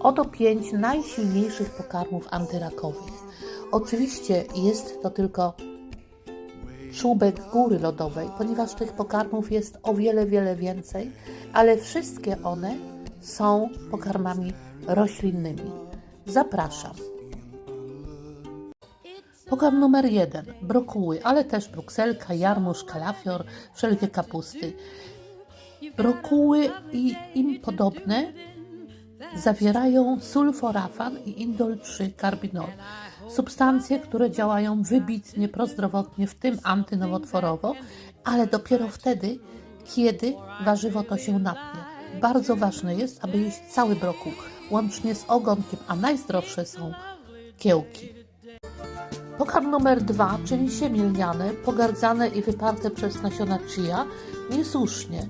Oto pięć najsilniejszych pokarmów antyrakowych. Oczywiście jest to tylko czubek góry lodowej, ponieważ tych pokarmów jest o wiele, wiele więcej, ale wszystkie one są pokarmami roślinnymi. Zapraszam. Pokarm numer jeden. Brokuły, ale też brukselka, jarmuż, kalafior, wszelkie kapusty. Brokuły i im podobne zawierają sulforafan i indol 3 karbinol. Substancje, które działają wybitnie prozdrowotnie, w tym antynowotworowo, ale dopiero wtedy, kiedy warzywo to się napnie. Bardzo ważne jest, aby jeść cały brokuł, łącznie z ogonkiem, a najzdrowsze są kiełki. Pokarm numer dwa, czyli siemię lniane, pogardzane i wyparte przez nasiona chia, niesłusznie,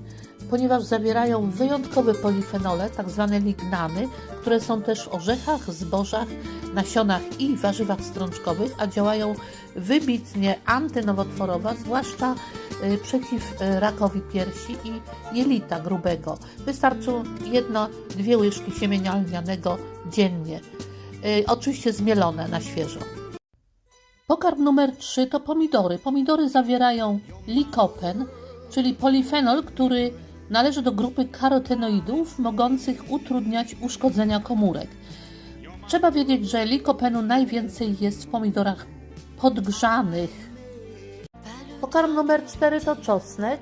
ponieważ zawierają wyjątkowe polifenole, tzw. lignany, które są też w orzechach, zbożach, nasionach i warzywach strączkowych, a działają wybitnie antynowotworowo, zwłaszcza y, przeciw y, rakowi piersi i jelita grubego. Wystarczą jedno, dwie łyżki siemienia lnianego dziennie. Y, Oczywiście zmielone na świeżo. Pokarm numer 3 to pomidory. Pomidory zawierają likopen, czyli polifenol, który należy do grupy karotenoidów mogących utrudniać uszkodzenia komórek. Trzeba wiedzieć, że likopenu najwięcej jest w pomidorach podgrzanych. Pokarm numer 4 to czosnek,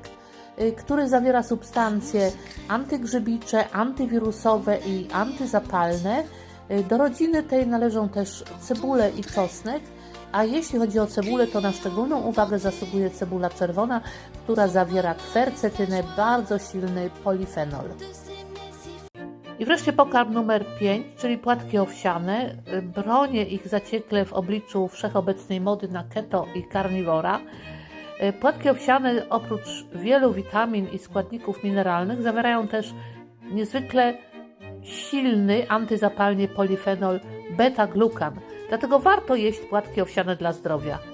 y, który zawiera substancje antygrzybicze, antywirusowe i antyzapalne. Y, Do rodziny tej należą też cebule i czosnek, a jeśli chodzi o cebulę, to na szczególną uwagę zasługuje cebula czerwona, która zawiera kwercetynę, bardzo silny polifenol. I wreszcie pokarm numer 5, czyli płatki owsiane. Bronię ich zaciekle w obliczu wszechobecnej mody na keto i karniwora. Płatki owsiane oprócz wielu witamin i składników mineralnych zawierają też niezwykle silny antyzapalnie polifenol beta-glukan. Dlatego warto jeść płatki owsiane dla zdrowia.